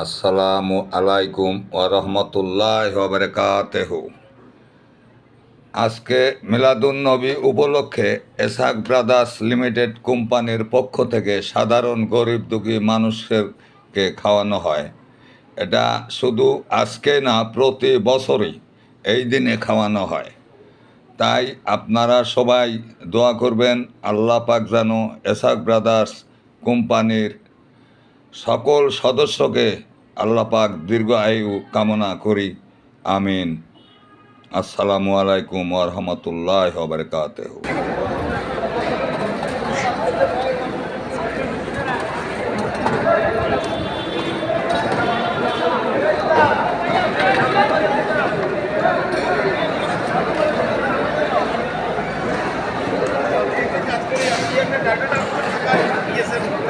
আসসালামু আলাইকুম ওরহমতুল্লাহ বারকাতেহ। আজকে মিলাদুন নবী উপলক্ষে এসাক ব্রাদার্স লিমিটেড কোম্পানির পক্ষ থেকে সাধারণ গরিব দুঃখী মানুষকে খাওয়ানো হয়। এটা শুধু আজকে না, প্রতি বছরই এই দিনে খাওয়ানো হয়। তাই আপনারা সবাই দোয়া করবেন, আল্লাহ পাক যেন এসাক ব্রাদার্স কোম্পানির সকল সদস্যকে আল্লাপাক দীর্ঘ আয়ু কামনা করি। আমিন। আসসালামু আলাইকুম ওরহমতুল্লাহ বারকাত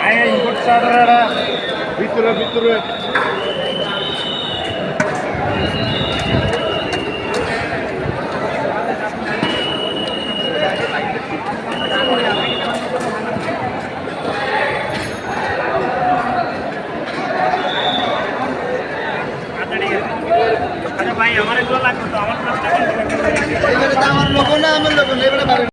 আয়া ইনপুট সারা ভিতরে। ভিতরে আচ্ছা, ভাই আমার এগুলো লাগবে তো আমার লোক না আমার লোক না এবারে